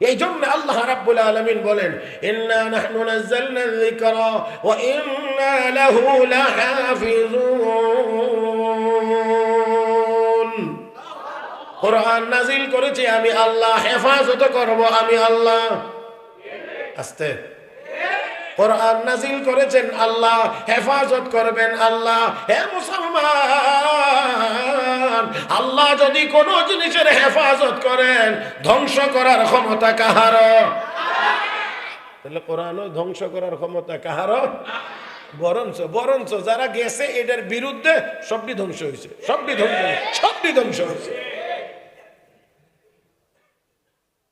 এই জন্য আল্লাহ রাব্বুল আলামিন বলেন, ইন্না নাহনু নাযালনা যিকরা ওয়া ইন্না লাহু লাহাফিজুন। কোরআন নাজিল করেছি, আমি আল্লাহ হেফাজত করব, আমি আল্লাহ আস্তে। কোরআন নাজিল করেছেন, আল্লাহ হেফাজত করবেন, আল্লাহ হে মুসলমান। আল্লাহ যদি কোনো জিনিসের হেফাজত করেন, ধ্বংস করার ক্ষমতা কাহার? তাহলে কোরআনও ধ্বংস করার ক্ষমতা কাহার? বরঞ্চ বরঞ্চ যারা গেছে এটার বিরুদ্ধে সবটি ধ্বংস হয়েছে। সবটি ধ্বংস সবটি ধ্বংস হয়েছে।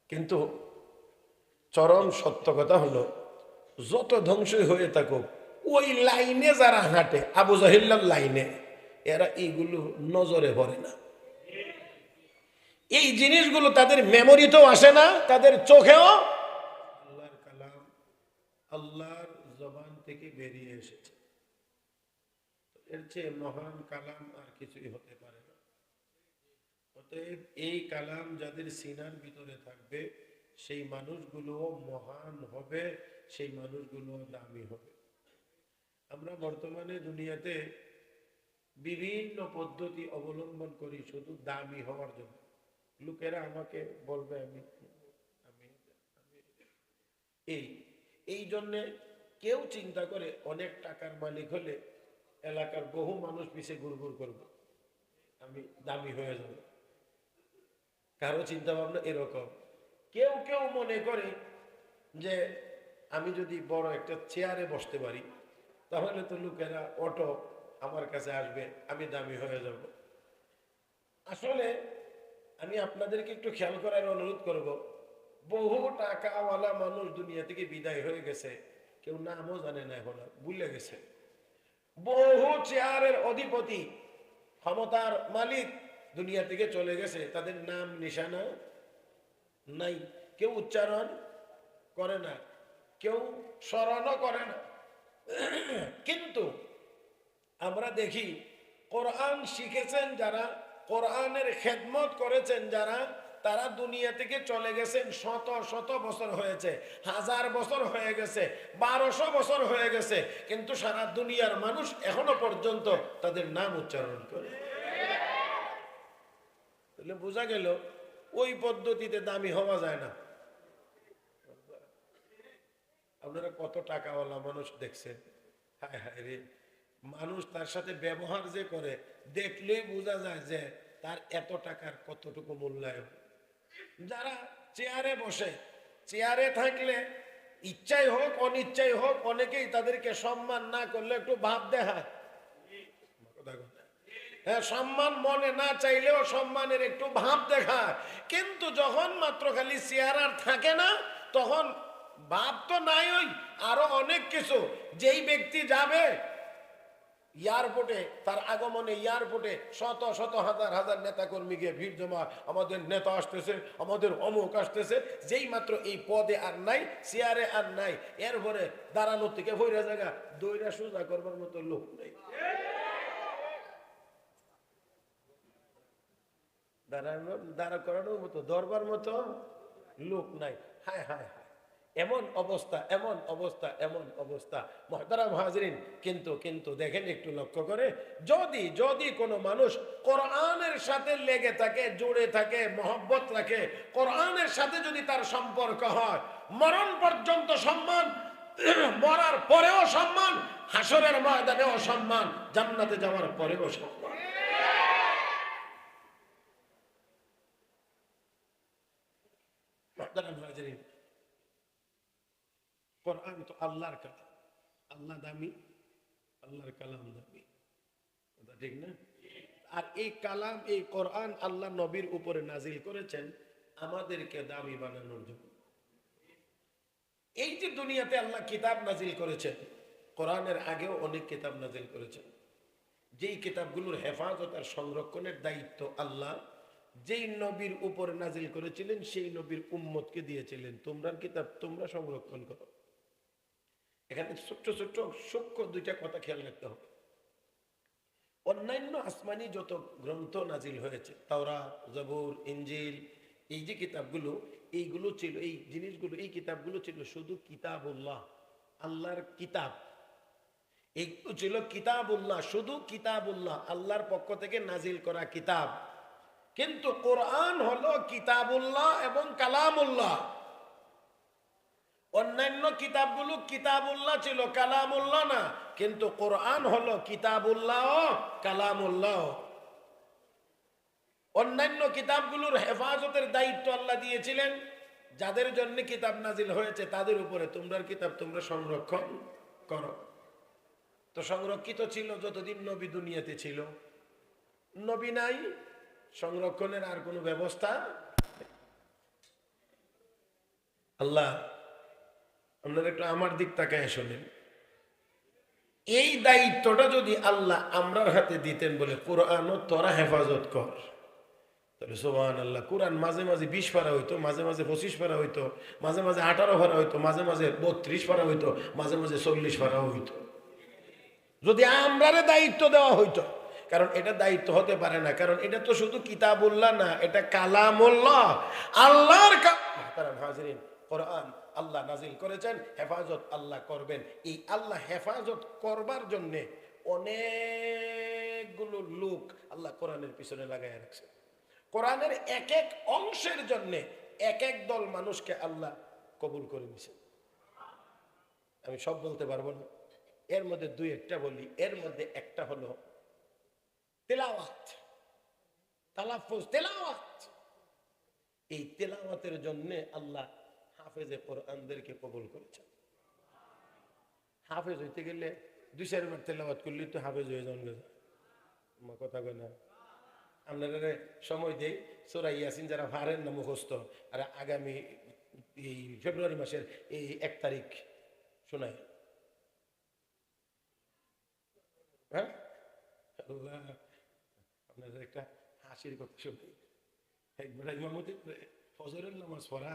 কিন্তু চরম সত্য কথা হলো, যত ধ্বংসই হয়ে থাকুক, ওই লাইনে যারা হাঁটে, আবু জাহিল্লার লাইনে এরা এইগুলো নজরে পড়ে না। এই জিনিসগুলো তাদের মেমোরিতেও আসে না, তাদের চোখেও আল্লাহর কালাম আল্লাহর জবান থেকে বেরিয়ে এসেছে। এর চেয়ে মহান কালাম আর কিছুই হতে পারে না। অতএব এই কালাম যাদের সিনার ভিতরে থাকবে, সেই মানুষগুলো মহান হবে, সেই মানুষগুলো দামি হবে। আমরা বর্তমানে দুনিয়াতে বিভিন্ন পদ্ধতি অবলম্বন করি শুধু দামি হওয়ার জন্য। লোকেরা আমাকে বলবে, আমি এই এই জন্যে কেউ চিন্তা করে অনেক টাকার মালিক হলে এলাকার বহু মানুষ পিছিয়ে গুড়গুড় করবে। আমি দামি হয়ে যাব। কারও চিন্তা ভাবনা এরকম। কেউ কেউ মনে করে যে আমি যদি বড় একটা চেয়ারে বসতে পারি, তাহলে তো লোকেরা অটো আমার কাছে আসবে, আমি দামি হয়ে যাব। আসলে আমি আপনাদেরকে একটু খেয়াল করার অনুরোধ করব। বহু টাকাওয়ালা মানুষ দুনিয়া থেকে বিদায় হয়ে গেছে। কেউ নামও জানে না এখন, ভুলে গেছে। বহু চেয়ারের অধিপতি, ক্ষমতার মালিক দুনিয়া থেকে চলে গেছে। তাদের নাম নিশানা নাই। কেউ উচ্চারণ করে না, কেউ স্মরণও করে না। কিন্তু আমরা দেখি কোরআন শিখেছেন যারা, কোরআনের খেদমত করেছেন যারা, তারা দুনিয়া থেকে চলে গেছেন শত শত বছর হয়েছে, হাজার বছর হয়ে গেছে, বারোশো বছর হয়ে গেছে, কিন্তু সারা দুনিয়ার মানুষ এখনও পর্যন্ত তাদের নাম উচ্চারণ করে। তাহলে বোঝা গেল, ওই পদ্ধতিতে দামি হওয়া যায় না। আপনারা কত টাকাওয়ালা মানুষ দেখছেন? হায় হায় রে মানুষ তার সাথে ব্যবহার যে করে, দেখলেই বোঝা যায় যে তার এত টাকার কতটুকু মূল্যায়ন। যারা চেয়ারে বসে, চেয়ারে থাকলে ইচ্ছাই হোক, অনিচ্ছাই হোক, অনেকেই তাদেরকে সম্মান না করলে একটু ভাব দেখায়। হ্যাঁ সম্মান মনে না চাইলেও সম্মানের একটু ভাব দেখায়। কিন্তু যখন মাত্র খালি চেয়ার আর থাকে না, তখন ভাব তো নাই ওই, আরও অনেক কিছু। যেই ব্যক্তি যাবে এয়ারপোর্টে তার আগমনে এয়ারপোর্টে শত শত হাজার হাজার নেতা গিয়ে ভিড় জমা, আমাদের নেতা আসতেছে, আমাদের অমুক আসতেছে, যেই মাত্র এই পদে আর নাই, চেয়ারে আর নাই, এরপরে দাঁড়ানোর থেকে ভৈরা জায়গা, দইরা সোজা করবার মতো লোক নেই। দাঁড়ানো দাঁড়া করানোর মতো, দরবার মতো লোক নাই। হায় হায়। এমন অবস্থা এমন অবস্থা এমন অবস্থা। মহতারাম হাজরিন, কিন্তু কিন্তু দেখেন একটু লক্ষ্য করে, যদি যদি কোনো মানুষ কোরআনের সাথে লেগে থাকে, জুড়ে থাকে, মহব্বত রাখে, কোরআনের সাথে যদি তার সম্পর্ক হয়, মরণ পর্যন্ত সম্মান, মরার পরেও সম্মান হাসরের ময়দানেও সম্মান, জান্নাতে যাওয়ার পরেও সম্মান মহতারাম হাজরিন কোরআন তো আল্লাহর কালাম। আল্লাহ দামি, আল্লাহর কালাম দামি। কথা ঠিক না? আর এই কালাম, এই কোরআন আল্লাহ নবীর উপরে নাজিল করেছেন, আমাদেরকে দামি বানানোর জন্য। এই যে দুনিয়াতে আল্লাহ কিতাব নাজিল করেছেন, কোরআনের আগেও অনেক কিতাব নাজিল করেছেন। যেই কিতাবগুলোর হেফাজত আর সংরক্ষণের দায়িত্ব আল্লাহ, যেই নবীর উপরে নাজিল করেছিলেন, সেই নবীর উম্মতকে দিয়েছিলেন। তোমরা কিতাব তোমরা সংরক্ষণ করো। এখানে ছোট্ট ছোট্ট সূক্ষ্ম দুইটা কথা খেয়াল রাখতে হবে। অন্যান্য আসমানি যত গ্রন্থ নাজিল হয়েছে তাওরা জবুর ইঞ্জিল এই যে কিতাবগুলো, এইগুলো ছিল, এই জিনিসগুলো, এই কিতাবগুলো ছিল শুধু কিতাবুল্লাহ, আল্লাহর কিতাব। এইগুলো ছিল কিতাবুল্লাহ, শুধু কিতাবুল্লাহ, আল্লাহর পক্ষ থেকে নাজিল করা কিতাব। কিন্তু কোরআন হলো কিতাবুল্লাহ এবং কালামুল্লাহ। অন্যান্য কিতাবগুলো কিতাবুল্লাহ ছিল, কালামুল্লাহ না। কিন্তু কোরআন হলো কিতাবুল্লাহ, কালামুল্লাহ। অন্যান্য কিতাবগুলোর হেফাজতের দায়িত্ব আল্লাহ দিয়েছিলেন। যাদের জন্য কিতাব নাজিল হয়েছে, তাদের উপরে তোমরা কিতাব তোমরা সংরক্ষণ করো। তো সংরক্ষিত ছিল, যতদিন নবী দুনিয়াতে ছিল। নবী নাই, সংরক্ষণের আর কোনো ব্যবস্থা আল্লাহ আপনারা একটু আমার দিক তাকায় শোনেন। এই দায়িত্বটা যদি আল্লাহ আমরার হাতে দিতেন বলে কোরআন তোরা হেফাজত কর। তাহলে সোহান আল্লাহ কোরআন মাঝে মাঝে বিশ পারা হইতো, মাঝে মাঝে পঁচিশ পারা হইতো, মাঝে মাঝে আঠারো পারা হইতো, মাঝে মাঝে বত্রিশ পারা হইতো, মাঝে মাঝে চল্লিশ পারা হইতো। যদি আমরারে দায়িত্ব দেওয়া হইতো, কারণ এটা দায়িত্ব হতে পারে না, কারণ এটা তো শুধু কিতাবুল্লাহ না, এটা কালামুল্লাহ। আল্লাহর কারণ হাজরিন, কোরআন আল্লাহ নাজিল করেছেন, হেফাজত আল্লাহ করবেন। এই আল্লাহ হেফাজত করবার জন্যে অনেকগুলো লোক আল্লাহ কোরআনের পিছনে লাগাই রাখছে। কোরআনের এক এক অংশের জন্যে এক এক দল মানুষকে আল্লাহ কবুল করে নিছে। আমি সব বলতে পারব না। এর মধ্যে দুই একটা বলি। এর মধ্যে একটা হলো তেলাওয়াত। তালাফুজ, তেলাওয়াত। এই তেলাওয়াতের জন্য আল্লাহ হাফেজে কোরআনদেরকে কবুল করেছেন হাফেজ হইতে গেলে দুই চারবার তেলাওয়াত করলে তো হাফেজ হয়ে যান আমার কথা কয় না। আপনারা সময় দেই, সোরা ইয়াসিন যারা পারেন না মুখস্থ, আর আগামী এই ফেব্রুয়ারি মাসের এই এক তারিখ শোনায়। হ্যাঁ? একটা হাসির কথা শুনি একবার ফজরের নামাজ পড়া।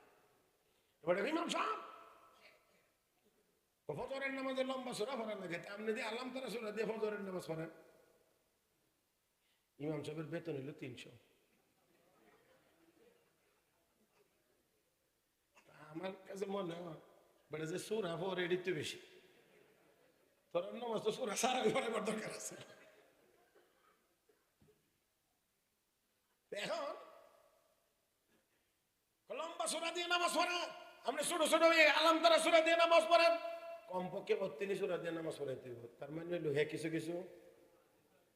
এবার ইমাম সাহেব ফজরের নামাজে লম্বা সোরা লাগে তা আপনি দিয়ে আলাম তারা সোরা দিয়ে ফজরের নামাজ পড়েন। ইমাম সাহেবের বেতন হইল তিনশো। আমার কাছে মনে হয় বেড়ে যে সুরা ফোর এডি তো বেশি। তোর নামাজ তো সুরা সারা পড়াবার দরকার আছে। এখন, লম্বা সোরা দিয়ে নামাজ পড়েন। আপনি ছোট ছোট আলাম তারা সুরা দিয়ে নামাজ পড়েন। কমপক্ষে বত্রিশ সুরা দিয়ে নামাজ পড়াইতে তার মানে হইল হ্যাঁ কিছু কিছু?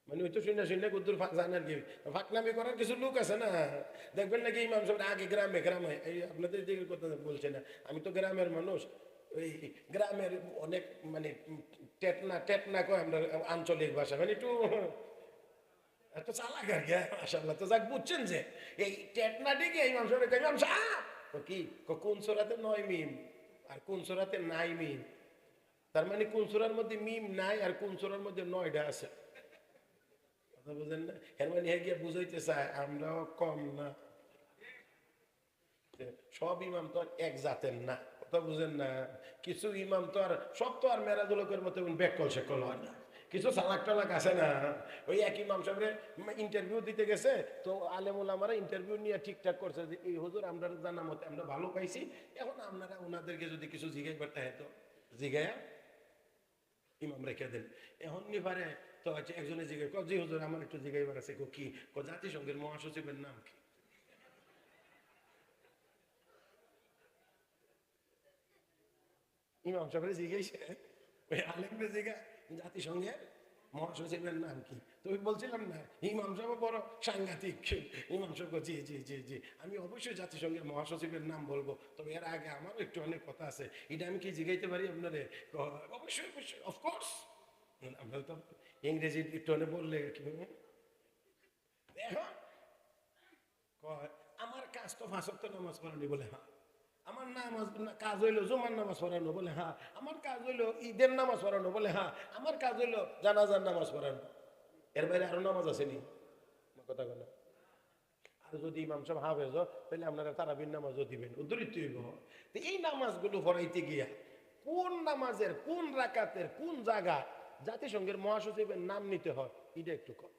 মানে ওই তো শুনে শুনে কুদ্দুর ফাঁক জানার কি? ফাঁকনামি করার কিছু লোক আছে না? দেখবেন নাকি ইমাম সাহেব আগে গ্রামে গ্রামে, এই আপনাদের দিকে কথা বলছে না। আমি তো গ্রামের মানুষ, ওই গ্রামের অনেক মানে টেটনা টেটনা কয় আমরা আঞ্চলিক ভাষা মানে একটু এত চালাক আর কি মাসাল্লাহ তো যাক, বুঝছেন যে, এই টেটনা দিকে ইমাম সাহেব ইমাম তো কি কোন সোরাতে নয় মিম আর কোন সোরাতে নাই মিম? তার মানে কোন সোরার মধ্যে মিম নাই আর কোন সোরার মধ্যে নয়টা আছে? কথা বুঝেন না? এর মানে হ্যাঁ গিয়ে বুঝাইতে চায়, আমরাও কম না। সব ইমাম তো আর এক জাতের না, কথা বুঝেন না? কিছু ইমাম তো আর, সব তো আর মেরাজুলকের মতো ব্যাকল সেকল হয় না। কিছু চালাক টালাক আছে না? ওই এক ইমাম সাহেবের ইন্টারভিউ দিতে গেছে, তো আলেমুল আমারা ইন্টারভিউ নিয়ে ঠিকঠাক করছে যে, এই হুজুর, আমরা জানা মতে আমরা ভালো পাইছি। এখন আপনারা ওনাদেরকে যদি কিছু জিজ্ঞাসা করতে হয় তো জিজ্ঞাসা ইমাম রেখে দেন। এখন নি পারে তো হচ্ছে একজনে জিজ্ঞেস কর, জি হুজুর, আমার একটু জিজ্ঞাসা আছে, কো কি? জাতিসংঘের মহাসচিবের নাম কি? ইমাম সাহেবের জিজ্ঞেসে, ওই আলেমরে জিজ্ঞা জাতিসংঘের মহাসচিবের নাম কি? তো ওই বলছিলাম না, ইমাম সাহেব বড় সাংঘাতিক। ইমাম সাহেব জি জি জি জি। আমি অবশ্যই জাতিসংঘের মহাসচিবের নাম বলব। তবে এর আগে আমারও একটু অনেক কথা আছে। এটা আমি কি জিগাইতে পারি আপনারে? অবশ্যই অবশ্যই অফকোর্স আমরা তো ইংরেজি একটু অনেক বললে কি আমার কাজ তো ফাঁসক্ত নামাজ পড়ানি বলে হ্যাঁ। আমার নামাজ কাজ হইল জুমার নামাজ পড়ানো, বলে হ্যাঁ। আমার কাজ হইল ঈদের নামাজ পড়ানো, বলে হ্যাঁ। আমার কাজ হইল জানাজার নামাজ পড়ানো। এর বাইরে আরও নামাজ আসেনি। কথা বলে আর যদি ইমাম সাহেব হাফেজ তাহলে আপনারা তারাবির নামাজও দিবেন উদ্ধরিত হইব। তো এই নামাজগুলো পড়াইতে গিয়া কোন নামাজের, কোন রাকাতের, কোন জায়গা জাতিসংঘের মহাসচিবের নাম নিতে হয়, এটা একটু কম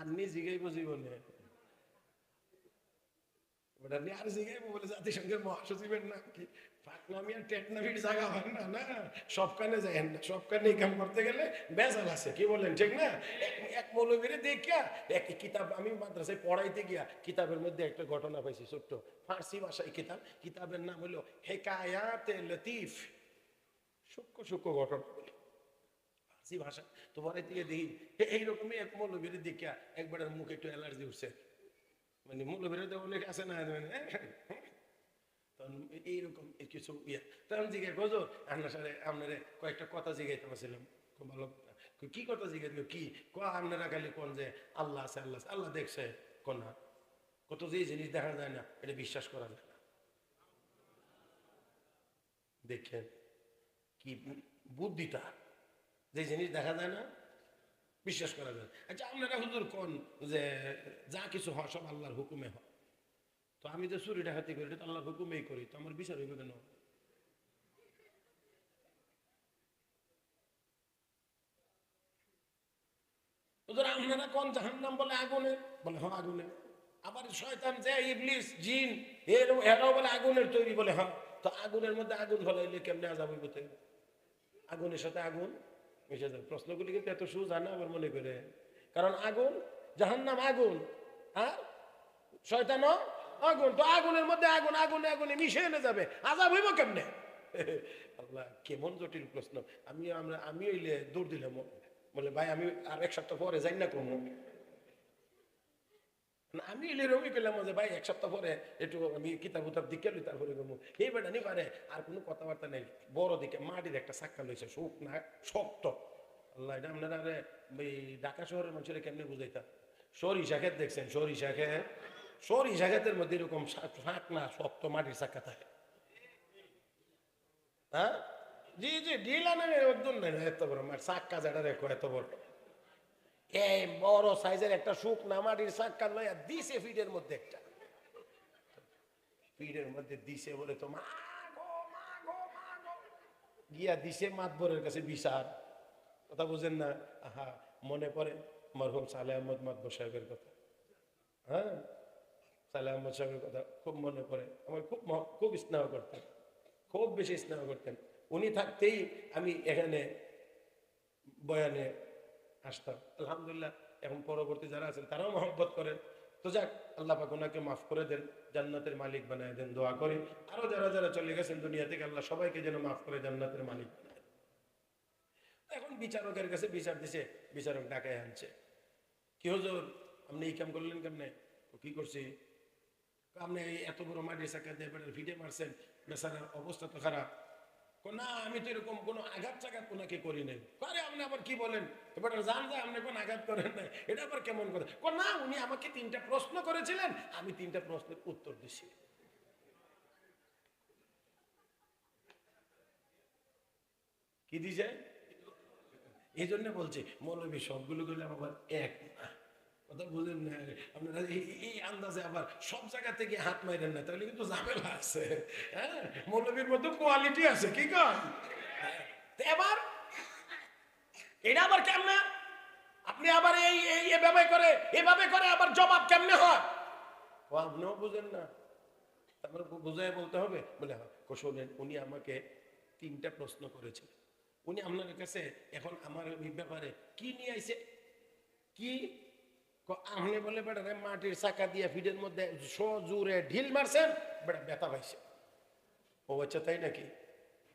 আপনি জিগাইব জীবনে। ওটা আর জিগাইব বলে জাতিসংঘের মহাসচিবের নাম কি পাকনামি আর টেকনামির জায়গা হয় না না? সব কানে যায় না, সব কানে কাম করতে গেলে বেজাল আছে, কি বলেন, ঠিক না? এক- মৌলবীরে দেখিয়া, এক কিতাব, আমি মাদ্রাসায় পড়াইতে গিয়া কিতাবের মধ্যে একটা ঘটনা পাইছি, ছোট্ট। ফার্সি ভাষায় কিতাব, কিতাবের নাম হলো হেকায়াতে লতিফ। সূক্ষ্ম সূক্ষ্ম ঘটনা। ফার্সি ভাষা। তো পরে থেকে দেখি এইরকমই এক মৌলবীর দেখিয়া একবারের মুখে একটু অ্যালার্জি উঠছে। মানে মৌলবীর তো অনেক আছে না মানে তখন এইরকম কিছু ইয়া। তখন জিজ্ঞে আপনার সাথে আপনারে কয়েকটা কথা জিজ্ঞাইতে পারছিলাম খুব ভালো কি কথা জিজ্ঞাই কি? ক, আপনারা খালি কোন যে আল্লাহ আছে, আল্লাহ আল্লাহ দেখছে কত যে জিনিস দেখা যায় না, এটা বিশ্বাস করা যায় না। দেখেন, কি বুদ্ধিটা। যে জিনিস দেখা যায় না, বিশ্বাস করা যায়। আচ্ছা আপনারা হুজুর কোন যে যা কিছু হয় সব আল্লাহর হুকুমে হয়। তো আমি যে চুরি ডাকাতি করি, এটা তো আল্লাহর হুকুমেই করি, তো আমার বিচার হইবে কেন? আপনারা কোন জাহান্নাম বলে আগুনে? বলে হ্যাঁ আগুনে। আবার শয়তান যে ইবলিস, জিন, এর, এরাও বলে আগুনের তৈরি বলে হ্যাঁ। তো আগুনের মধ্যে আগুন ফলাইলে কেমনে আজাব হইব আগুনের সাথে আগুন? মিশে যাবে প্রশ্নগুলি কিন্তু এত সোজা না আমার মনে করে। কারণ আগুন, জাহান্নাম আগুন আর শয়তান আগুন। তো আগুনের মধ্যে আগুন, আগুনে আগুনে মিশে এনে যাবে। আজাব হইব কেমনে? আল্লাহ, কেমন জটিল প্রশ্ন। আমি আমরা আমি হইলে দৌড় দিলাম। বলে, ভাই, আমি আর এক সপ্তাহ পরে যাই না কোনো। আমি এলে রমি করলাম যে ভাই, এক সপ্তাহ পরে একটু আমি কিতাব উতাব দিকে লই, তারপরে গমু এই বেটা, নি পারে, আর কোনো কথাবার্তা নেই। বড় দিকে মাটির একটা সাক্কা লইছে শোক না, শক্ত। আল্লাহ, এটা আপনারা এই ঢাকা শহরের মানুষের কেমনে বুঝাইতা? সরিষা খেত দেখছেন? সরিষা খেত সরিষা খেতের মধ্যে এরকম শাক না, শক্ত মাটির চাক্কা থাকে। হ্যাঁ? জি জি, ঢিলা নেই একদম নেই এত বড় মার চাক্কা যেটা রেখো এত বড়। এই বড় সাইজের একটা শুক নামাটির সাক্কা লইয়া দিছে ফিডের মধ্যে একটা। ফিডের মধ্যে দিছে বলে তো, মা। গিয়া দিছে মাতবরের কাছে বিচার। কথা বুঝেন না? আহা, মনে পড়ে মরহুম সালে আহমদ মাতবর সাহেবের কথা। হ্যাঁ? সালে আহমদ সাহেবের কথা খুব মনে পড়ে। আমার খুব খুব স্নেহ করতেন। খুব বেশি স্নেহ করতেন। উনি থাকতেই আমি এখানে বয়ানে আসতাম আলহামদুলিল্লাহ, এখন পরবর্তী যারা আছেন, তারাও মহব্বত করেন। তো যাক, আল্লাহ পাক ওনাকে মাফ করে দেন, জান্নাতের মালিক বানায় দেন, দোয়া করি আরও যারা যারা চলে গেছেন দুনিয়া থেকে, আল্লাহ সবাইকে যেন মাফ করে জান্নাতের মালিক বানায় এখন বিচারকের কাছে বিচার দিছে, বিচারক ডাকায় আনছে। কি হজুর, আপনি এই কাম করলেন কেমনে? কি করছি? আপনি এত বড় চাকা দিয়ে বেটার ফিটে মারছেন, বেচারার অবস্থা তো খারাপ। না, আমি তো এরকম কোনো আঘাত চাঘাত ওনাকে করি নাই। আরে, আপনি আবার কি বলেন? এবার জান যায় আপনি কোন আঘাত করেন নাই, এটা আবার কেমন করে না, উনি আমাকে তিনটা প্রশ্ন করেছিলেন, আমি তিনটা প্রশ্নের উত্তর দিছি। কি দিছে? এই জন্য বলছি, মৌলবী, সবগুলো করলে আবার এক না। কথা বুঝেন না। আপনারা এই- আন্দাজে আবার সব জায়গা থেকে হাত মাইরেন না, তাহলে কিন্তু ঝামেলা আছে। হ্যাঁ? মৌলবীর মধ্যে কোয়ালিটি আছে, কি কন? এবার এটা আবার কেমনে? আপনি আবার এই এই, এভাবে করে এভাবে করে আবার জবাব কেমনে হয়? ও, আপনিও বুঝেন না। তারপরে বুঝাই বলতে হবে। বলে হ্যাঁ শোনেন, উনি আমাকে তিনটা প্রশ্ন করেছেন। উনি আপনার কাছে এখন আমার ব্যাপারে কি নিয়ে আইছে? কি আপনি বলে বেটা মাটির চাকা দিয়ে ফিডের মধ্যে সজুরে ঢিল মারছেন, বেটা ব্যথা পাইছে। ও আচ্ছা তাই নাকি?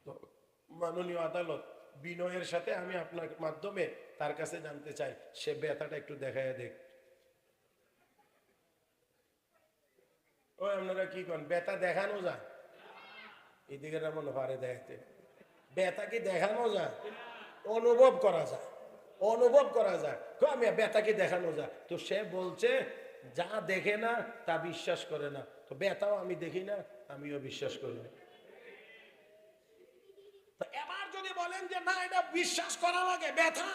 তো মাননীয় আদালত বিনয়ের সাথে আমি আপনার মাধ্যমে তার কাছে জানতে চাই, সে ব্যথাটা একটু দেখায় দেখ। ও, আপনারা কি করেন ব্যথা দেখানো যায়? এদিকে মনে পারে দেখাতে ব্যথা কি দেখানো যায়? অনুভব করা যায়। অনুভব করা যায়। কয় আমি ব্যথাকে দেখানো যায়। তো সে বলছে, যা দেখে না, তা বিশ্বাস করে না। তো ব্যথাও আমি দেখি না, আমিও বিশ্বাস করি না। এবার যদি বলেন যে, না, এটা বিশ্বাস করা লাগে ব্যথা,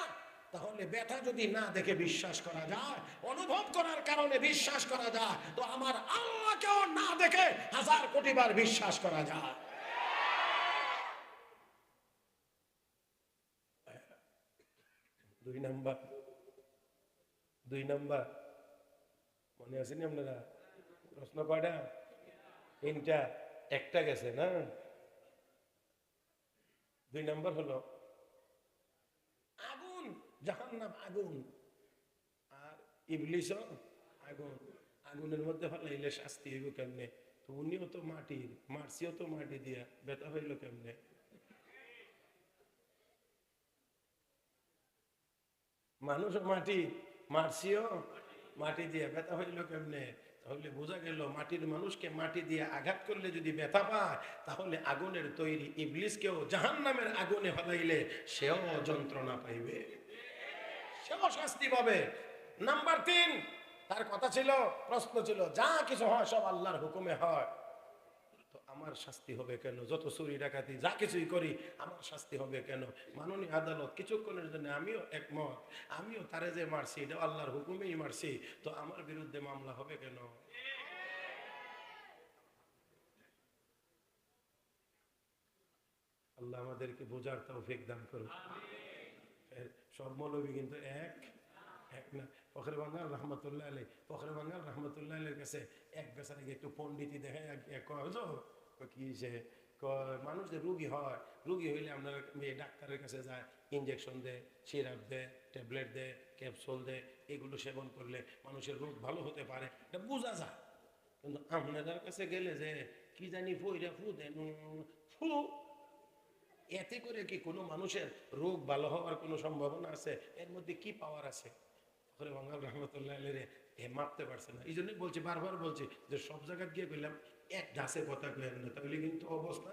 তাহলে ব্যথা যদি না দেখে বিশ্বাস করা যায়, অনুভব করার কারণে বিশ্বাস করা যায়, তো আমার আল্লাহকেও না দেখে হাজার কোটি বার বিশ্বাস করা যায়। দুই নাম্বার দুই নাম্বার। মনে আছেন আপনারা? প্রশ্ন কয়টা? তিনটা। একটা গেছে না? দুই নাম্বার হলো, আগুন, জাহান্নাম, আগুন। আর ইবলিশ আগুন। আগুনের মধ্যে ফেলাইলে শাস্তি হইব কেমনে? তো উনিও তো মাটির মারছিও তো মাটি দিয়া বেতা হইল কেমনে? মানুষ মাটি, মারছিও মাটি দিয়ে। ব্যথা হইল কেমনে? তাহলে বোঝা গেল মাটির মানুষকে মাটি দিয়ে আঘাত করলে যদি ব্যথা পায়, তাহলে আগুনের তৈরি ইবলিসকেও জাহান নামের আগুনে ফেলাইলে সেও যন্ত্রণা পাইবে। সেও শাস্তি পাবে। নাম্বার তিন, তার কথা ছিল, প্রশ্ন ছিল, যা কিছু হয় সব আল্লাহর হুকুমে হয়। আমার শাস্তি হবে কেন? যত চুরি ডাকাতি, যা কিছুই করি, আমার শাস্তি হবে কেন? মাননীয় আদালত কিছুক্ষণের জন্য আমিও একমত। আমিও তারে যে মারছি এটা আল্লাহর হুকুমেই মারছি। তো আমার বিরুদ্ধে মামলা হবে কেন? আল্লাহ আমাদেরকে বোঝার তৌফিক দান করুন সব মৌলবী কিন্তু এক এক না। ফখরে বাঙ্গাল রহমতুল্লাহ আলী ফখরে বাঙ্গাল রহমতুল্লাহ আলীর কাছে এক বেচারে একটু পণ্ডিতি দেখে এক- এক কয় "হুজুর, কয় কি মানুষ যে রুগী হয় রুগী হইলে আপনার মেয়ে ডাক্তারের কাছে যায় ইঞ্জেকশন দেয় সিরাপ দেয় ট্যাবলেট দেয় ক্যাপসুল দেয় এগুলো সেবন করলে মানুষের রোগ ভালো হতে পারে এটা বোঝা যায় কিন্তু আপনাদের কাছে গেলে যে কি জানি ফইরা ফু দেন ফু এতে করে কি কোনো মানুষের রোগ ভালো হওয়ার কোনো সম্ভাবনা আছে এর মধ্যে কি পাওয়ার আছে রহমতুল্লাহ এ মাপতে পারছে না এই জন্যই বলছি বারবার বলছি যে সব জায়গায় গিয়ে কইলাম এক গাছে কথা কইেন না তাহলে কিন্তু অবস্থা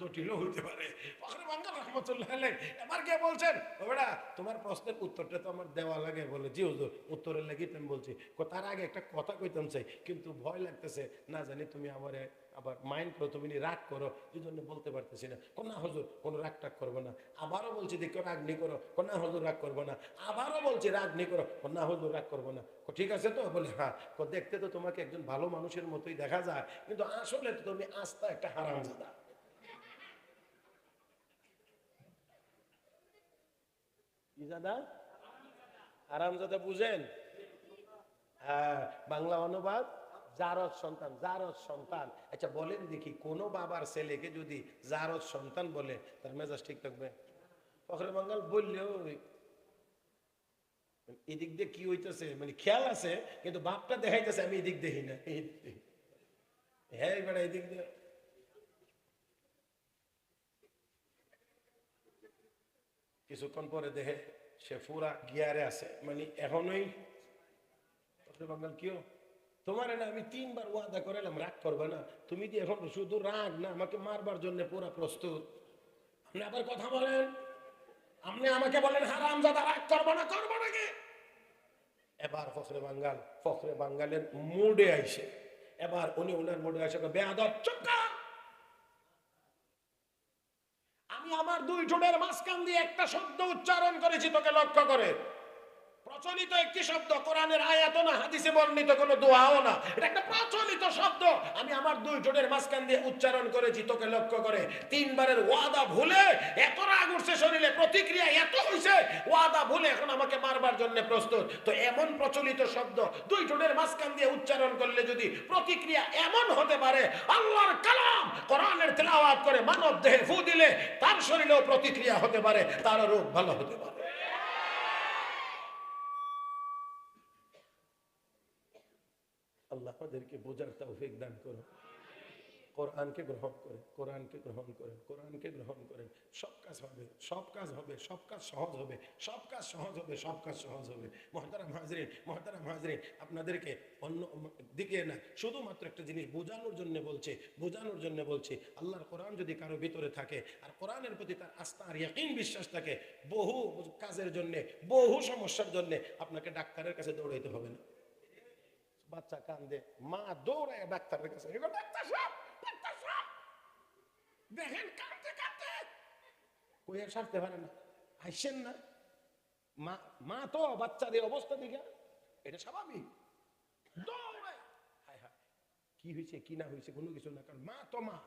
জটিলও হইতে পারে। ফখরে রহমতুল্লাহ আলাই এবার কে বলছেন? ও বেড়া তোমার প্রশ্নের উত্তরটা তো আমার দেওয়া লাগে বলে। জি হুজুর, উত্তরের লাগি আমি বলছি। তার আগে একটা কথা কইতাম চাই, কিন্তু ভয় লাগতেছে, না জানি তুমি আবার আবার মাইন্ড করো, তুমি রাগ করো এই জন্য বলতে পারতেছি না। কোন হজুর, কোনো রাগ টাগ করব না। আবারও বলছি, দেখো রাগ নি করো। কোন হজুর, রাগ করব না। আবারও বলছি, রাগ নি করো। কোন হজুর, রাগ করব না। ঠিক আছে তো? বলে হ্যাঁ। দেখতে তো তোমাকে একজন ভালো মানুষের মতোই দেখা যায়, কিন্তু আসলে তো তুমি আস্তা একটা হারামজাদা। কি দাদা আরামজাদা বুঝেন? হ্যাঁ বাংলা অনুবাদ? জারদ সন্তান জারদ সন্তান। আচ্ছা বলেন দেখি, কোন বাবার ছেলেকে যদি জারদ সন্তান বলে, তার মেজাজ ঠিক থাকবে? ফখরে বাঙ্গাল বললেও এদিক দিয়ে কি হইতেছে? মানে খেয়াল আছে, কিন্তু বাপটা দেখাইতেছে, আমি এদিক দেখি না। হ্যাঁ এবার এদিক দিয়ে। কিছুক্ষণ পরে দেখে সে পুরা গিয়ারে আছে। মানে এখনোই বাঙ্গাল কিও তোমার না আমি তিনবার ওয়াদা করালাম রাগ করবে না। তুমি কি এখন শুধু রাগ না আমাকে মারবার জন্য পুরা প্রস্তুত? আপনি আবার কথা বলেন। আপনি আমাকে বলেন হারাম জাদা রাগ করব না, করব নাকি এবার ফখরে বাঙ্গাল, ফখরে বাঙ্গালের মুডে আইসে। এবার উনি উনার মুডে আইসে বেয়াদব চুপকা আমি আমার দুই ঠোঁটের মাঝখান দিয়ে একটা শব্দ উচ্চারণ করেছি তোকে লক্ষ্য করে। প্রচলিত একটি শব্দ। কোরআনের আয়াত না, হাদিসে বর্ণিত কোনো দোয়াও না। এটা একটা প্রচলিত শব্দ। আমি আমার দুই ঠোঁটের মাঝখান দিয়ে উচ্চারণ করেছি, তোকে লক্ষ্য করে। তিনবারের ওয়াদা ভুলে এত রাগ উঠছে শরীরে, প্রতিক্রিয়া এত হইছে, ওয়াদা ভুলে এখন আমাকে মারবার জন্য প্রস্তুত। তো এমন প্রচলিত শব্দ দুই ঠোঁটের মাঝখান দিয়ে উচ্চারণ করলে যদি প্রতিক্রিয়া এমন হতে পারে, আল্লাহর কালাম কোরআনের তেলাওয়াত করে মানব দেহে ফু দিলে তার শরীরেও প্রতিক্রিয়া হতে পারে তার রোগ ভালো হতে পারে। আমাদেরকে বোঝার তৌফিক দান করো কোরআনকে গ্রহণ করেন, কোরআনকে গ্রহণ করেন, কোরআনকে গ্রহণ করেন। সব কাজ হবে, সব কাজ হবে, সব কাজ সহজ হবে, সব কাজ সহজ হবে, সব কাজ সহজ হবে। মহতারাম হাজরিন মহতারাম হাজরিন, আপনাদেরকে অন্য দিকে না, শুধুমাত্র একটা জিনিস বোঝানোর জন্য বলছে, বোঝানোর জন্য বলছে, আল্লাহর কোরআন যদি কারও ভিতরে থাকে, আর কোরআনের প্রতি তার আস্থা আর ইয়াকিন বিশ্বাস থাকে, বহু কাজের জন্য, বহু সমস্যার জন্য আপনাকে ডাক্তারের কাছে দৌড়াইতে হবে না। বাচ্চা কান্দে। মা দৌড়ায় ডাক্তারের কাছে। ডাক্তার সাহেব ডাক্তার সাহেব! দেখেন কান্দতে কই আর সারতে পারে না। হাসছেন না। মা মা তো বাচ্চাদের অবস্থা দিকে এটা স্বাভাবিক। দৌড়ায়। হায় হায়! কি হয়েছে, কি না হয়েছে, কোনো কিছু না। কারণ মা তো মা।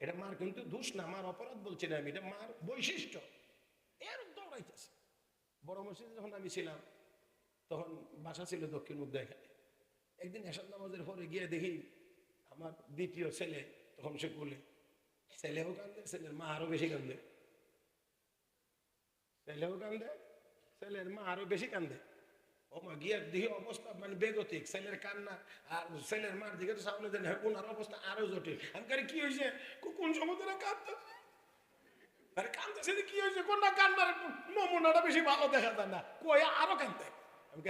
এটা মার কিন্তু দোষ না, মার অপরাধ বলছি না আমি, এটা মার বৈশিষ্ট্য। এর দৌড়াইতেছে। বড় মসজিদে যখন আমি ছিলাম, তখন বাসা ছিল দক্ষিণ এখানে। একদিন এসাদ নামাজের পরে গিয়ে দেখি আমার দ্বিতীয় ছেলে তখন সে কোলে ছেলেও কান্দে, ছেলের মা আরও বেশি কান্দে। ছেলেও কান্দে, ছেলের মা আরও বেশি কান্দে? ও মা গিয়ে দেখি অবস্থা মানে বেগতিক, ছেলের কান্না আর ছেলের মার দিকে তো সামনে দেন ওনার অবস্থা আরও জটিল। আমি কারে কি হয়েছে কোন সময় ধরে কাঁদতে আরে কান্দতেছে কি হয়েছে কোনটা কান্নার নমুনাটা বেশি ভালো দেখা যায় না। কই, আরও কান্দে আমি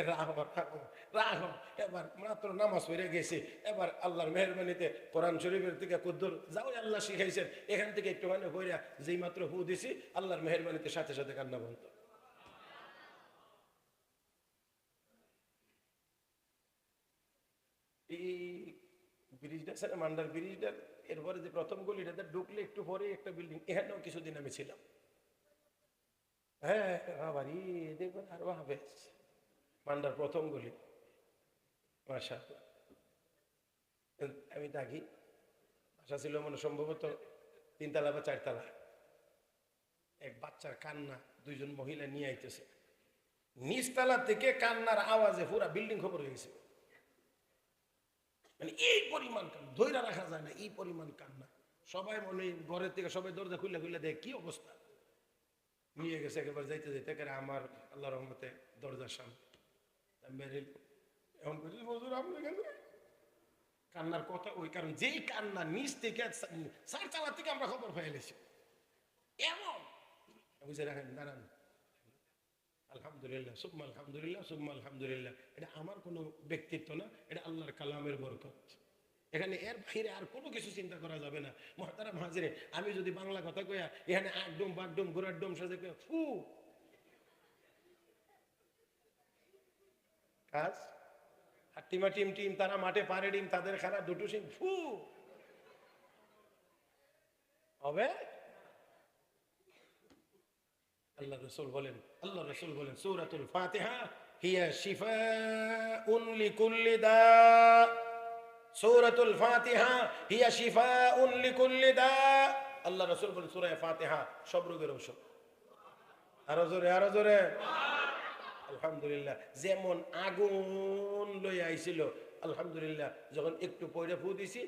এবার মাত্র নামাজ পড়ে গেছি। এবার আল্লাহর মেহরবানিতে কোরআন শরীফের থেকে কুদ্দুর, যাও আল্লাহ শিখাইছেন। এখান থেকে একটু মানে বইরা যেই মাত্র হু দিছি, আল্লাহর মেহরবানিতে সাথে সাথে কান্না বন্ধ। এরপরে যে প্রথম গলিটাতে ঢুকলে একটু পরে একটা বিল্ডিং এখানেও কিছুদিন আমি ছিলাম। হ্যাঁ মান্ডার প্রথম গলি মাসা আমি থাকি, বাসা ছিল মনে সম্ভবত তিনতলা বা চারতলা। এক বাচ্চার কান্না, দুইজন মহিলা নিয়ে আইতেছে। নিচতলা থেকে কান্নার আওয়াজে পুরা বিল্ডিং খবর হয়ে গেছে। মানে এই পরিমাণ কান্না ধৈর্য রাখা যায় না, এই পরিমাণ কান্না। সবাই মনে ঘরের থেকে সবাই দরজা খুললে খুললে দেয়, কি অবস্থা? নিয়ে গেছে, একেবারে যাইতে যাইতে আমার আল্লাহ রহমতে দরজার সামনে। আমি বেরিয়ে করে বলুন আপনার কাছে কান্নার কথা ওই কারণ, যেই কান্না নিচ থেকে, সার চালার থেকে আমরা খবর এমন বুঝে রাখেন, দাঁড়ান। আলহামদুলিল্লাহ, সুম্মা আলহামদুলিল্লাহ সুম্মা আলহামদুলিল্লাহ। এটা আমার কোনো ব্যক্তিত্ব না, এটা আল্লাহর কালামের বরকত। এখানে এর বাইরে আর কোনো কিছু চিন্তা করা যাবে না। মহাতারা হাজিরে, আমি যদি বাংলা কথা কইয়া এখানে একদম বাকডম ঘোরার ডম সাজে কইয়া, ফু কাজ? আর টিমা টিম টিম, তারা মাঠে পারে ডিম, তাদের খানা দুটো সিং ফু। হবে? আল্লাহ রসুল বলেন, আল্লাহ রসুল বলেন, সূরাতুল ফাতিহা হিয়া শিফাউন লিকুল্লি দা। সূরাতুল ফাতিহা হিয়া শিফাউন লিকুল্লি দা। আল্লাহ রসুল বলেন সূরা ফাতিহা, সব রোগের ঔষধ। আরও জোরে আরও জোরে। আলহামদুলিল্লাহ, যেমন আগুন লইয়া আইছিল, আলহামদুলিল্লাহ, যখন একটু পয়রা ফু দিছি,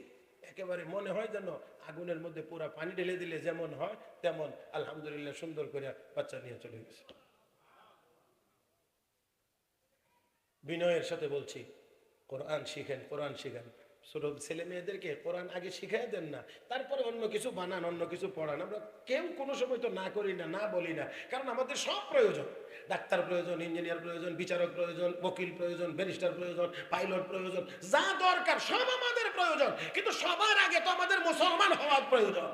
একেবারে মনে হয় যেন আগুনের মধ্যে পুরা পানি ঢেলে দিলে যেমন হয়, তেমন আলহামদুলিল্লাহ সুন্দর করে বাচ্চা নিয়ে চলে গেছে। বিনয়ের সাথে বলছি, কোরআন শিখেন কোরআন শিখেন। ছোট ছেলে মেয়েদেরকে কোরআন আগে শিখাই দেন না, তারপরে অন্য কিছু বানান, অন্য কিছু পড়ান। আমরা কেউ কোনো সময় তো না করি না না বলি না, কারণ আমাদের সব প্রয়োজন। ডাক্তার প্রয়োজন, ইঞ্জিনিয়ার প্রয়োজন, বিচারক প্রয়োজন, বকিল প্রয়োজন, ব্যারিস্টার প্রয়োজন, পাইলট প্রয়োজন, যা দরকার সব আমাদের প্রয়োজন। কিন্তু সবার আগে তো আমাদের মুসলমান হওয়ার প্রয়োজন।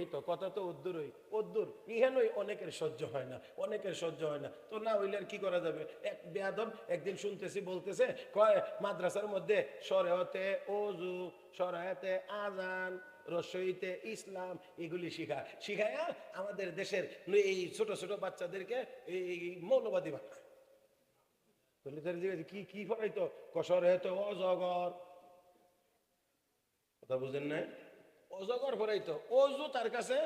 এই তো কথা তো উদ্দুরই। উদ্দুর, ইহানই অনেকের সহ্য হয় না, অনেকের সহ্য হয় না। তো না হইলে আর কি করা যাবে? এক বেয়াদব একদিন শুনতেছি বলতেছে, কয়, মাদ্রাসার মধ্যে সরেহতে ওজু সরাহতে আজান রসইতে ইসলাম, এগুলি শিখা। শিখায়া আমাদের দেশের এই ছোট ছোট বাচ্চাদেরকে এই মৌলবাদী বানায়। কি কি পড়াইতো কসর হেতো অজগর কথা বুঝেন না অজগর ফরাইতো অজু তার কাছে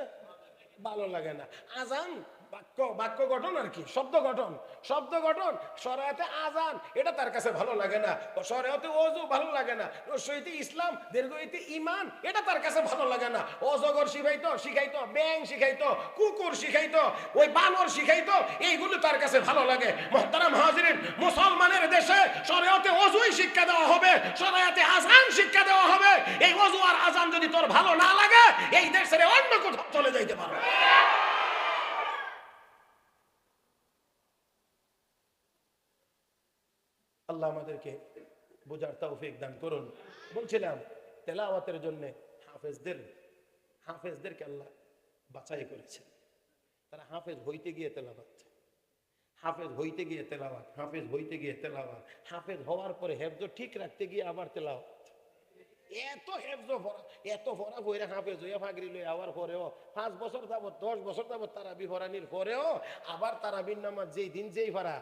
ভালো লাগে না। আজান বাক্য বাক্য গঠন আর কি, শব্দ গঠন। শব্দ গঠন সরাতে আজান এটা তার কাছে ভালো লাগে না। সরাতে অজু ভালো লাগে না। রসইতে ইসলাম দীর্ঘইতে ইমান এটা তার কাছে ভালো লাগে না। অজগর শিখাইতো শিখাইতো ব্যাং শিখাইতো, কুকুর শিখাইতো, ওই বানর শিখাইতো, এইগুলো তার কাছে ভালো লাগে। মহতারাম হাজিরিন, মুসলমানের দেশে সরাতে অজুই শিক্ষা দেওয়া হবে সরাতে আজান শিক্ষা দেওয়া হবে। এই অজু আর আজান যদি তোর ভালো না লাগে, এই দেশ ছেড়ে অন্য কোথাও চলে যাইতে পারো আল্লাহ আমাদেরকে বোঝার তৌফিক দান করুন। বলছিলাম, তেলাওয়াতের জন্য হাফেজদের, হাফেজদেরকে আল্লাহ বাছাই করেছেন। তারা হাফেজ হইতে গিয়ে তেলাওয়াত হাফেজ হইতে গিয়ে তেলাওয়াত, হাফেজ হইতে গিয়ে তেলাওয়াত। হাফেজ হওয়ার পরে হেফজ ঠিক রাখতে গিয়ে আবার তেলাওয়াত। এত হেফজ ভরা এত ভরা বইরা হাফেজ হইয়া ফাগরি লই আবার পরেও পাঁচ বছর যাবত দশ বছর যাবত তারাবি ভরানির পরেও আবার তারাবির নামাজ যেই দিন যেই ভরা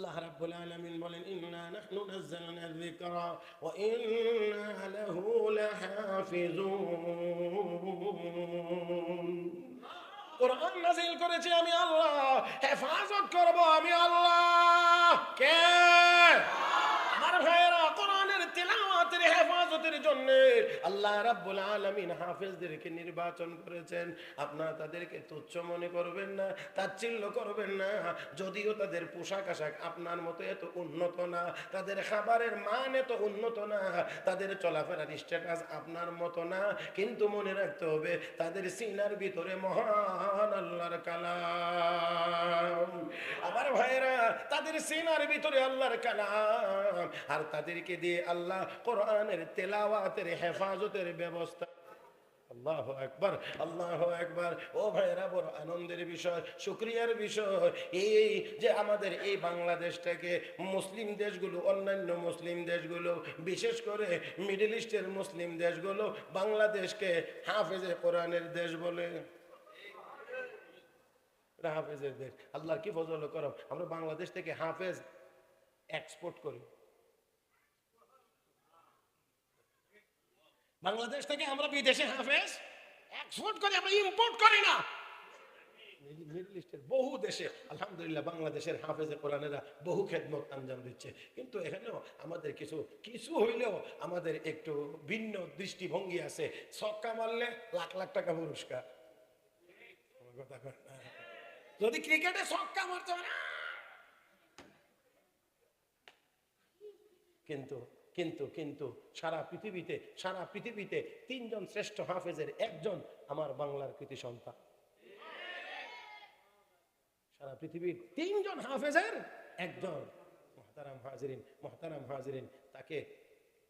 আল্লাহ রাব্বুল আলামিন বলেন ইন্না নাহনু নাযালনা যিকরা ওয়া ইন্না লাহু লাহাফিজুন কোরআন নাযিল করেছি আমি আল্লাহ। হেফাজত করব আমি আল্লাহ কে আমার ভাইয়েরা কোরআনের তেলাওয়াতের হেফাজতের জন্য। আল্লাহ রাব্বুল আলামিন হাফেজদেরকে নির্বাচন করেছেন। আপনারা তাদেরকে তুচ্ছ মনে করবেন না, তাচ্ছিল্য করবেন না। যদিও তাদের পোশাক আশাক আপনার মতো এত উন্নত না, তাদের খাবারের মান এত উন্নত না, তাদের চলাফেরার স্ট্যাটাস আপনার মতো না। কিন্তু মনে রাখতে হবে, তাদের সিনার ভিতরে মহান আল্লাহর কালাম। আমার ভাইরা তাদের সিনার ভিতরে আল্লাহর কালাম। আর তাদেরকে দিয়ে আল্লাহ কোরআনের তেলাওয়াতের হেফাজতের ব্যবস্থা। আল্লাহ একবার আল্লাহ একবার ও ভাইরা বড় আনন্দের বিষয়, শুক্রিয়ার বিষয় এই যে আমাদের এই বাংলাদেশটাকে মুসলিম দেশগুলো, অন্যান্য মুসলিম দেশগুলো, বিশেষ করে মিডল ইস্টের মুসলিম দেশগুলো, বাংলাদেশকে হাফেজে কোরআনের দেশ বলে। হাফেজের দেশ। আল্লাহ কি ফজল করম আমরা বাংলাদেশ থেকে হাফেজ এক্সপোর্ট করি। বাংলাদেশ থেকে আমরা বিদেশে হাফেজ এক্সপোর্ট করি, আমরা ইম্পোর্ট করি না। মিডল ইস্টের বহু দেশে, আলহামদুলিল্লাহ, বাংলাদেশের হাফেজে কোরআনেরা বহু খেদমত আঞ্জাম দিচ্ছে। কিন্তু এখানেও আমাদের কিছু কিছু হইলেও আমাদের একটু ভিন্ন দৃষ্টিভঙ্গি আছে। ছক্কা মারলে লাখ লাখ টাকা পুরস্কার। যদি ক্রিকেটে ছক্কা মারতে কিন্তু কিন্তু কিন্তু সারা পৃথিবীতে সারা পৃথিবীতে তিনজন শ্রেষ্ঠ হাফেজের একজন আমার বাংলার কৃতি সন্তান। সারা পৃথিবীর তিনজন হাফেজের একজন মহতারাম হাজরিন মহতারাম হাজরিন, তাকে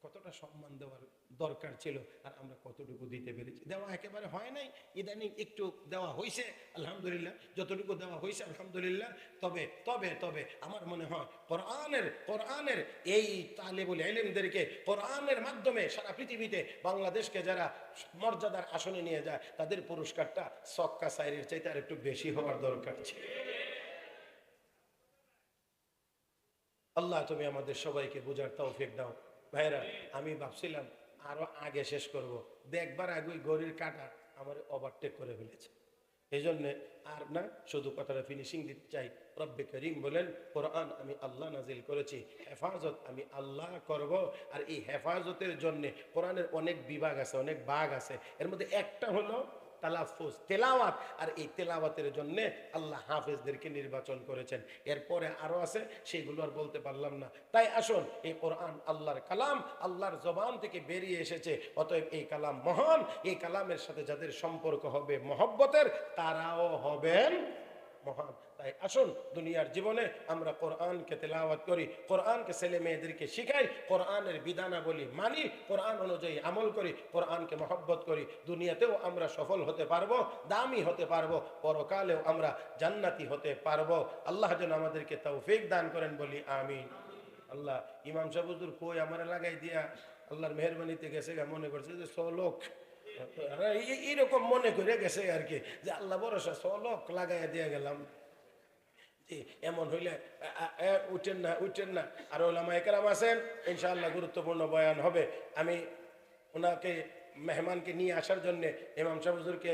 কতটা সম্মান দেওয়ার দরকার ছিল আর আমরা কতটুকু দিতে পেরেছি। দেওয়া একেবারে হয় নাই, ইদানিং একটু দেওয়া হয়েছে আলহামদুলিল্লাহ, যতটুকু দেওয়া হয়েছে আলহামদুলিল্লাহ। তবে তবে তবে আমার মনে হয় কোরআনের কোরআনের এই তালেবুল এলিমদেরকে কোরআনের মাধ্যমে সারা পৃথিবীতে বাংলাদেশকে যারা মর্যাদার আসনে নিয়ে যায়, তাদের পুরস্কারটা সক্কা সাইরের চাইতে আর একটু বেশি হওয়ার দরকার ছিল। আল্লাহ তুমি আমাদের সবাইকে বোঝার তৌফিক দাও। ভাইরা, আমি ভাবছিলাম আরও আগে শেষ করব। দেখবার আগে গড়ির কাটা আমার ওভারটেক করে ফেলেছে। এই জন্য আর না, শুধু কথাটা ফিনিশিং দিতে চাই। রব্বে করিম বলেন, কোরআন আমি আল্লাহ নাজিল করেছি, হেফাজত আমি আল্লাহ করব। আর এই হেফাজতের জন্যে কোরআনের অনেক বিভাগ আছে, অনেক বাঘ আছে। এর মধ্যে একটা হলো তালাফুজ, তেলাওয়াত। আর এই তেলাওয়াতের জন্য আল্লাহ হাফেজদেরকে নির্বাচন করেছেন। এরপরে আরও আছে, সেগুলো আর বলতে পারলাম না। তাই আসুন, এই কোরআন আল্লাহর কালাম, আল্লাহর জবান থেকে বেরিয়ে এসেছে। অতএব এই কালাম মহান, এই কালামের সাথে যাদের সম্পর্ক হবে মহব্বতের, তারাও হবেন মহান। তাই আসুন, দুনিয়ার জীবনে আমরা কোরআনকে তেলাওয়াত করি, কোরআনকে ছেলে মেয়েদেরকে শিখাই, কোরআনের বিধানাবলী মানি, কোরআন অনুযায়ী আমল করি, কোরআনকে মহব্বত করি। দুনিয়াতেও আমরা সফল হতে পারব, দামি হতে পারব, পরকালেও আমরা জান্নাতি হতে পারব। আল্লাহ যেন আমাদেরকে তৌফিক দান করেন বলি, আমিন। আল্লাহ, ইমাম সাহুদুর কই আমার লাগাই দিয়া? আল্লাহর মেহরবানিতে গেছে মনে করছে যে লোক এইরকম মনে করে গেছে আর কি, যে আল্লাহ ভরসা সলক লাগাইয়া দিয়ে গেলাম। এমন হইলে উঠেন না উঠেন না। আর ওলামা একরাম আছেন ইনশাল্লাহ গুরুত্বপূর্ণ বয়ান হবে। আমি ওনাকে, মেহমানকে নিয়ে আসার জন্যে, ইমাম সাহুজুরকে